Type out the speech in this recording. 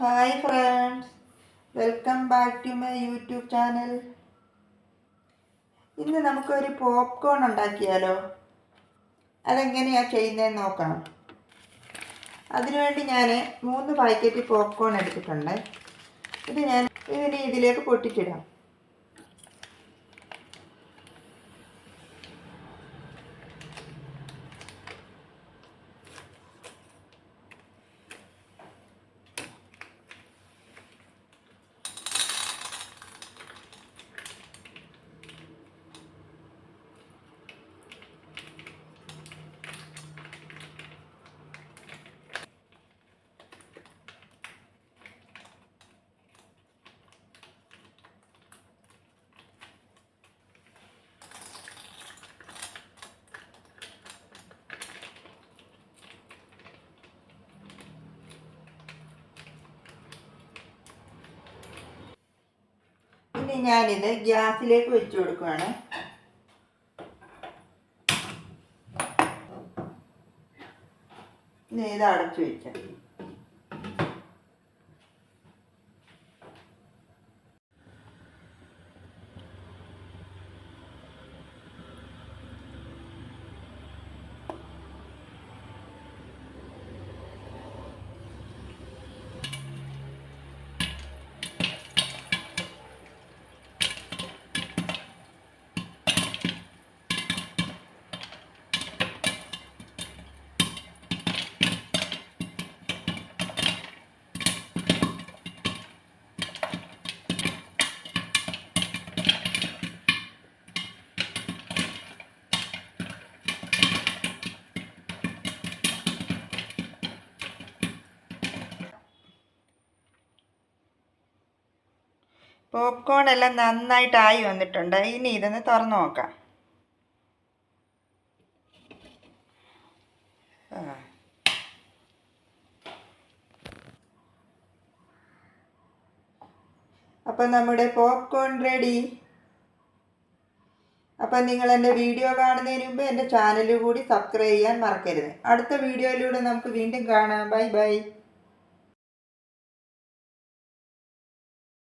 Hi friends welcome back to my YouTube channel ഇന്ന് നമുക്കൊരു popcorn ഉണ്ടാക്കിയാലോ? അതെങ്ങനെയാണ് ചെയ്യുന്നതെന്ന് നോക്കാം. അതിനുവേണ്ടി ഞാൻ മൂന്ന് പാക്കറ്റ് പോപ്കോൺ എടുത്തിട്ടുണ്ട്. ഇത് ഞാൻ ഇതിന് ഇതിലേക്ക് പൊട്ടിച്ചിടാം. ഇനി ഞാനിത് ഗ്യാസിലേക്ക് വെച്ച് കൊടുക്കുകയാണ് ഇനി ഇത് അടച്ചു വെക്കാം. പോപ്കോൺ എല്ലാം നന്നായിട്ടായി വന്നിട്ടുണ്ട്. ഇനി ഇതൊന്ന് തുറന്നു നോക്കാം. അപ്പൊ നമ്മുടെ പോപ്കോൺ റെഡി. അപ്പം നിങ്ങൾ എന്റെ വീഡിയോ കാണുന്നതിന് മുമ്പ് എന്റെ ചാനൽ കൂടി സബ്സ്ക്രൈബ് ചെയ്യാൻ മറക്കരുത്. അടുത്ത വീഡിയോയിലൂടെ നമുക്ക് വീണ്ടും കാണാം. Bye bye.